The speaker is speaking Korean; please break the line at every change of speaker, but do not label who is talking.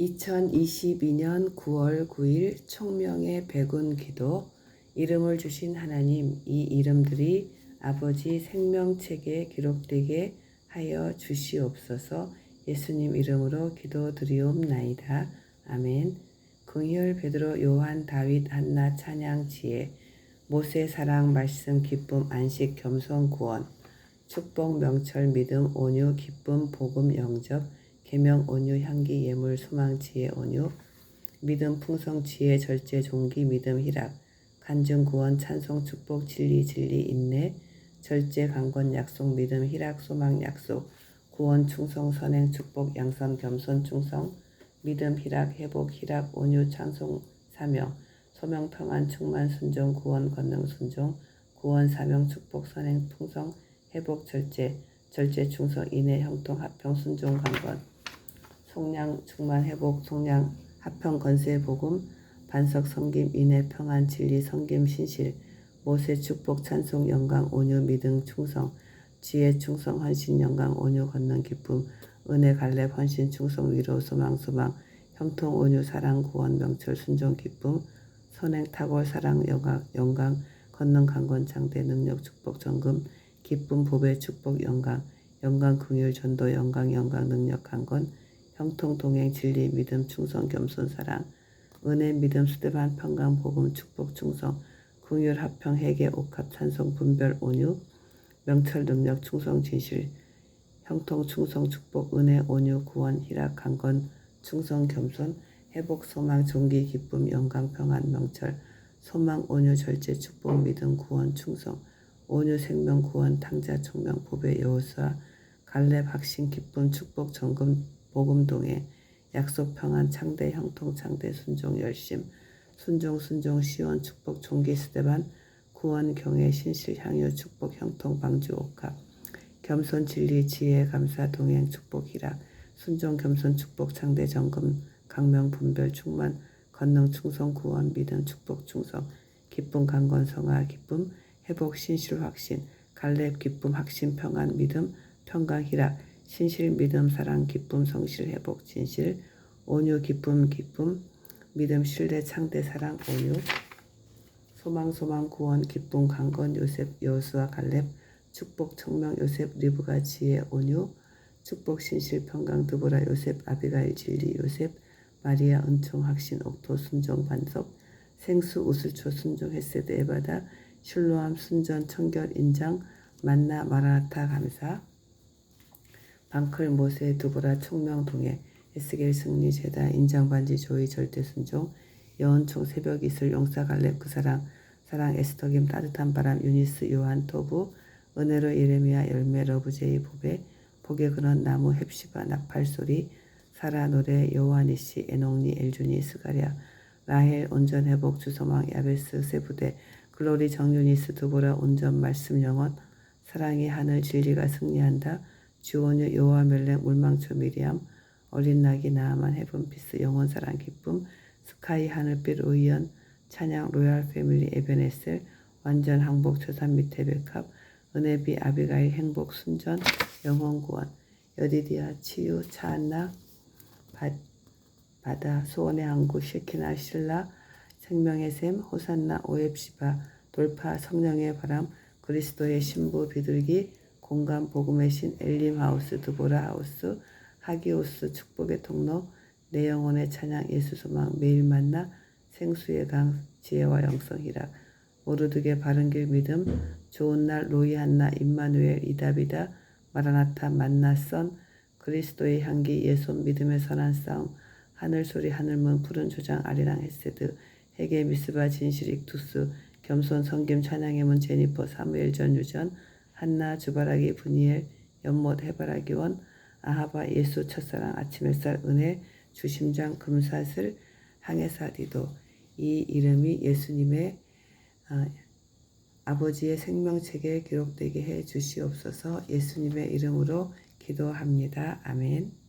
2022년 9월 9일 총명의 백운 기도 이름을 주신 하나님 이 이름들이 아버지 생명책에 기록되게 하여 주시옵소서 예수님 이름으로 기도드리옵나이다. 아멘. 긍휼 베드로 요한 다윗 한나 찬양 지혜 모세 사랑 말씀 기쁨 안식 겸손 구원 축복 명철 믿음 온유 기쁨 복음 영접 계명 온유 향기 예물 소망 지혜 온유 믿음 풍성 지혜 절제 종기 믿음 희락 간증 구원 찬송 축복 진리 진리 인내 절제 강권 약속 믿음 희락 소망 약속 구원 충성 선행 축복 양선 겸손 충성 믿음 희락 회복 희락 온유 찬송 사명 소명 평안 충만 순종 구원 권능 순종 구원 사명 축복 선행 풍성 회복 절제 절제 충성 인내 형통 합평 순종 강권 속량 충만 회복 속량 합평 건세 복음 반석 섬김 인내 평안 진리 섬김 신실 모세 축복 찬송 영광 온유 믿음 충성 지혜 충성 헌신 영광 온유 권능 기쁨 은혜 갈렙 헌신 충성 위로 소망 소망 형통 온유 사랑 구원 명철 순종 기쁨 선행 탁월 사랑 영광 영광 권능 강권 장대 능력 축복 정금 기쁨 보배 축복 영광 영광 긍휼 전도 영광 영광 능력 강권 형통 동행 진리 믿음 충성 겸손 사랑. 은혜 믿음 수대반 평강 복음 축복 충성. 긍휼 합평 회개 옥합 찬송 분별 온유. 명철 능력 충성 진실. 형통 충성 축복 은혜 온유 구원 희락 강건 충성 겸손. 회복 소망 종기 기쁨 영광 평안 명철. 소망 온유 절제 축복 믿음 구원 충성. 온유 생명 구원 탕자 총명 보배 여호수아. 갈렙 확신 기쁨 축복 정금 복음 동해 약속 평안 창대 형통 창대 순종 열심 순종 순종 시원 축복 종기 스테반 구원 경외 신실 향유 축복 형통 방주 옥합 겸손 진리 지혜 감사 동행 축복 희락 순종 겸손 축복 창대 정금 강명 분별 충만 건능 충성 구원 믿음 축복 충성 기쁨 강건 성화 기쁨 회복 신실 확신 갈렙 기쁨 확신 평안 믿음 평강 희락 신실 믿음 사랑 기쁨 성실 회복 진실 온유 기쁨 기쁨 믿음 신뢰 창대 사랑 온유. 소망 소망 구원 기쁨 강건 요셉 여수와 갈렙 축복 청명 요셉 리브가 지혜 온유. 축복 신실 평강 드보라 요셉 아비가일 진리 요셉 마리아 은총 확신 옥토 순종 반석 생수 우슬초 순종 햇세드 에바다 실로암 순전 청결 인장 만나 마라나타 감사 방클 모세 두보라 총명 동해 에스겔 승리 제다 인장 반지 조이 절대 순종 여원총 새벽 이슬 용사 갈렙 그 사랑 사랑 에스터김 따뜻한 바람 유니스 요한 토부 은혜로 예레미야 열매 러브제이 보배 복에 그런 나무 헵시바 나팔 소리 사라 노래 여호와니시 에녹니 엘주니 스가랴 라헬 온전 회복 주소망 야베스 세부대 글로리 정유니스 두보라 온전 말씀 영원 사랑의 하늘 진리가 승리한다 여호와 멜렉 물망초 미리암 어린 낙이 나아만 헤븐피스 영원 사랑 기쁨 스카이 하늘빛 오이연 찬양 로얄 패밀리 에베네셀 완전 항복 초산 밑에 백합 은혜비 아비가일 행복 순전 영원 구원. 여디디아 치유 차안나 바다 소원의 항구 쉐키나 신라 생명의 샘 호산나 오앱시바 돌파 성령의 바람 그리스도의 신부 비둘기 공간 복음의 신 엘림 하우스 드보라 하우스 하기오스 축복의 통로 내 영혼의 찬양 예수 소망 매일 만나 생수의 강 지혜와 영성 희락 모르드게 바른 길 믿음 좋은 날 로이 한나 임마누엘 이다비다 마라나타 만나선 그리스도의 향기 예수 믿음의 선한 싸움 하늘 소리 하늘문 푸른 조장 아리랑 헤세드 해계 미스바 진실 익투스 겸손 성김 찬양의 문 제니퍼 사무엘 전 유전 한나 주바라기 분이엘 연못 해바라기원 아하바 예수 첫사랑 아침 햇살 은혜 주심장 금사슬 항해사디도 이 이름이 예수님의 아, 아버지의 생명책에 기록되게 해 주시옵소서 예수님의 이름으로 기도합니다. 아멘.